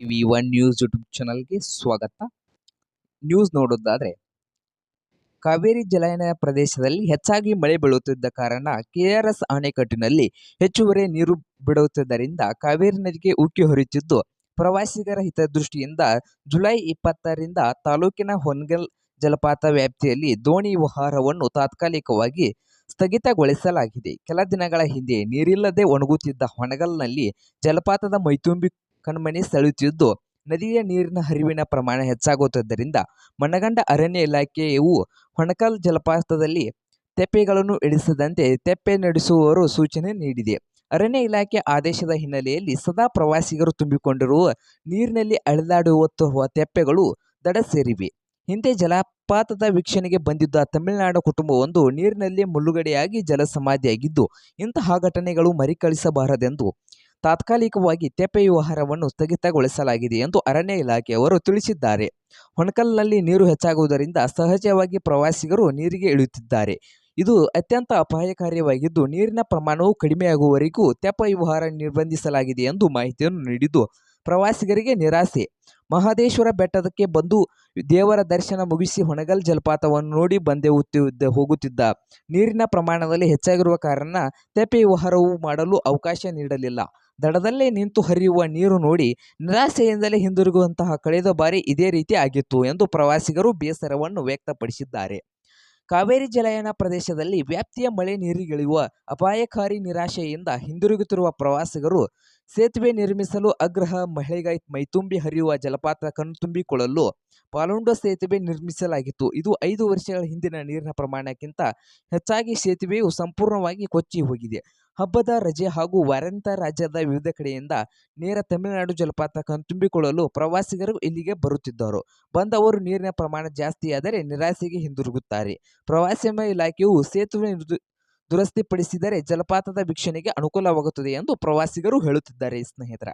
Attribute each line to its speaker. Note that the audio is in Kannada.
Speaker 1: ವಿ ಒನ್ ನ್ಯೂಸ್ ಯೂಟ್ಯೂಬ್ ಚಾನಲ್ಗೆ ಸ್ವಾಗತ. ನ್ಯೂಸ್ ನೋಡೋದಾದರೆ, ಕಾವೇರಿ ಜಲಾನಯನ ಪ್ರದೇಶದಲ್ಲಿ ಹೆಚ್ಚಾಗಿ ಮಳೆ ಬೀಳುತ್ತಿದ್ದ ಕಾರಣ ಕೆಆರ್ಎಸ್ ಅಣೆಕಟ್ಟಿನಲ್ಲಿ ಹೆಚ್ಚುವರಿ ನೀರು ಬಿಡುತ್ತಿದ್ದರಿಂದ ಕಾವೇರಿ ನದಿಗೆ ಉಕ್ಕಿ ಹರಿಯುತ್ತಿದ್ದು, ಪ್ರವಾಸಿಗರ ಹಿತದೃಷ್ಟಿಯಿಂದ ಜುಲೈ ಇಪ್ಪತ್ತರಿಂದ ತಾಲೂಕಿನ ಹೊನ್ಗಲ್ ಜಲಪಾತ ವ್ಯಾಪ್ತಿಯಲ್ಲಿ ದೋಣಿ ವಿಹಾರವನ್ನು ತಾತ್ಕಾಲಿಕವಾಗಿ ಸ್ಥಗಿತಗೊಳಿಸಲಾಗಿದೆ. ಕೆಲ ದಿನಗಳ ಹಿಂದೆ ನೀರಿಲ್ಲದೆ ಒಣಗುತ್ತಿದ್ದ ಹೊನಗಲ್ನಲ್ಲಿ ಜಲಪಾತದ ಮೈತುಂಬಿ ಕಣ್ಮಣಿ ಸೆಳೆಯುತ್ತಿದ್ದು, ನದಿಯ ನೀರಿನ ಹರಿವಿನ ಪ್ರಮಾಣ ಹೆಚ್ಚಾಗುತ್ತಿದ್ದರಿಂದ ಮನಗಂಡ ಅರಣ್ಯ ಇಲಾಖೆಯು ಹೊಣಕಲ್ ಜಲಪಾತದಲ್ಲಿ ತೆಪ್ಪೆಗಳನ್ನು ಇಳಿಸದಂತೆ ತೆಪ್ಪೆ ನಡೆಸುವವರು ಸೂಚನೆ ನೀಡಿದೆ. ಅರಣ್ಯ ಇಲಾಖೆ ಆದೇಶದ ಹಿನ್ನೆಲೆಯಲ್ಲಿ ಸದಾ ಪ್ರವಾಸಿಗರು ತುಂಬಿಕೊಂಡಿರುವ ನೀರಿನಲ್ಲಿ ಅಳಿದಾಡುವ ತೆಪ್ಪೆಗಳು ದಡ ಸೇರಿವೆ. ಹಿಂದೆ ಜಲಪಾತದ ವೀಕ್ಷಣೆಗೆ ಬಂದಿದ್ದ ತಮಿಳುನಾಡು ಕುಟುಂಬವೊಂದು ನೀರಿನಲ್ಲಿ ಮುಳುಗಡೆಯಾಗಿ ಜಲಸಮಾಧಿಯಾಗಿದ್ದು, ಇಂತಹ ಘಟನೆಗಳು ಮರುಕಳಿಸಬಾರದೆಂದು ತಾತ್ಕಾಲಿಕವಾಗಿ ತೆಪ್ಪೆ ವ್ಯವಹಾರವನ್ನು ಸ್ಥಗಿತಗೊಳಿಸಲಾಗಿದೆ ಎಂದು ಅರಣ್ಯ ಇಲಾಖೆಯವರು ತಿಳಿಸಿದ್ದಾರೆ. ಹೊಣಕಲ್ನಲ್ಲಿ ನೀರು ಹೆಚ್ಚಾಗುವುದರಿಂದ ಸಹಜವಾಗಿ ಪ್ರವಾಸಿಗರು ನೀರಿಗೆ ಇಳಿಯುತ್ತಿದ್ದಾರೆ. ಇದು ಅತ್ಯಂತ ಅಪಾಯಕಾರಿಯಾಗಿದ್ದು, ನೀರಿನ ಪ್ರಮಾಣವು ಕಡಿಮೆಯಾಗುವವರೆಗೂ ತೆಪ್ಪ ವ್ಯವಹಾರ ನಿರ್ಬಂಧಿಸಲಾಗಿದೆ ಎಂದು ಮಾಹಿತಿಯನ್ನು ನೀಡಿದ್ದು, ಪ್ರವಾಸಿಗರಿಗೆ ನಿರಾಸೆ. ಮಹದೇಶ್ವರ ಬೆಟ್ಟದಕ್ಕೆ ಬಂದು ದೇವರ ದರ್ಶನ ಮುಗಿಸಿ ಹೊಣಗಲ್ ಜಲಪಾತವನ್ನು ನೋಡಿ ಬಂದೆ ಹೋಗುತ್ತಿದ್ದ ನೀರಿನ ಪ್ರಮಾಣದಲ್ಲಿ ಹೆಚ್ಚಾಗಿರುವ ಕಾರಣ ತೆಪ್ಪೆ ವ್ಯವಹಾರವು ಮಾಡಲು ಅವಕಾಶ ನೀಡಲಿಲ್ಲ. ದಡದಲ್ಲೇ ನಿಂತು ಹರಿಯುವ ನೀರು ನೋಡಿ ನಿರಾಸೆಯಿಂದಲೇ ಹಿಂದಿರುಗುವಂತಹ ಕಳೆದ ಬಾರಿ ಇದೇ ರೀತಿ ಆಗಿತ್ತು ಎಂದು ಪ್ರವಾಸಿಗರು ಬೇಸರವನ್ನು ವ್ಯಕ್ತಪಡಿಸಿದ್ದಾರೆ. ಕಾವೇರಿ ಜಲಯನ ಪ್ರದೇಶದಲ್ಲಿ ವ್ಯಾಪ್ತಿಯ ಮಳೆ ನೀರಿಗಿಳಿಯುವ ಅಪಾಯಕಾರಿ ನಿರಾಶೆಯಿಂದ ಹಿಂದಿರುಗುತ್ತಿರುವ ಪ್ರವಾಸಿಗರು ಸೇತುವೆ ನಿರ್ಮಿಸಲು ಅಗ್ರಹ ಮಹಿಳೆಗೈ ಮೈತುಂಬಿ ಹರಿಯುವ ಜಲಪಾತ ಕಣ್ತುಂಬಿಕೊಳ್ಳಲು ಪಾಲುಂಡ ಸೇತುವೆ ನಿರ್ಮಿಸಲಾಗಿತ್ತು. ಇದು ಐದು ವರ್ಷಗಳ ಹಿಂದಿನ ನೀರಿನ ಪ್ರಮಾಣಕ್ಕಿಂತ ಹೆಚ್ಚಾಗಿ ಸೇತುವೆಯು ಸಂಪೂರ್ಣವಾಗಿ ಕೊಚ್ಚಿ ಹೋಗಿದೆ. ಹಬ್ಬದ ರಜೆ ಹಾಗೂ ವಾರಾಂತ್ಯ ರಾಜ್ಯದ ವಿವಿಧ ಕಡೆಯಿಂದ ನೇರ ತಮಿಳುನಾಡು ಜಲಪಾತ ಕಣ್ತುಂಬಿಕೊಳ್ಳಲು ಪ್ರವಾಸಿಗರು ಇಲ್ಲಿಗೆ ಬರುತ್ತಿದ್ದರು. ಬಂದವರು ನೀರಿನ ಪ್ರಮಾಣ ಜಾಸ್ತಿಯಾದರೆ ನಿರಾಸೆಗೆ ಹಿಂದಿರುಗುತ್ತಾರೆ. ಪ್ರವಾಸೋದ್ಯಮ ಇಲಾಖೆಯು ಸೇತುವೆ ದುರಸ್ತಿಪಡಿಸಿದರೆ ಜಲಪಾತದ ವೀಕ್ಷಣೆಗೆ ಅನುಕೂಲವಾಗುತ್ತದೆ ಎಂದು ಪ್ರವಾಸಿಗರು ಹೇಳುತ್ತಿದ್ದಾರೆ, ಸ್ನೇಹಿತರ.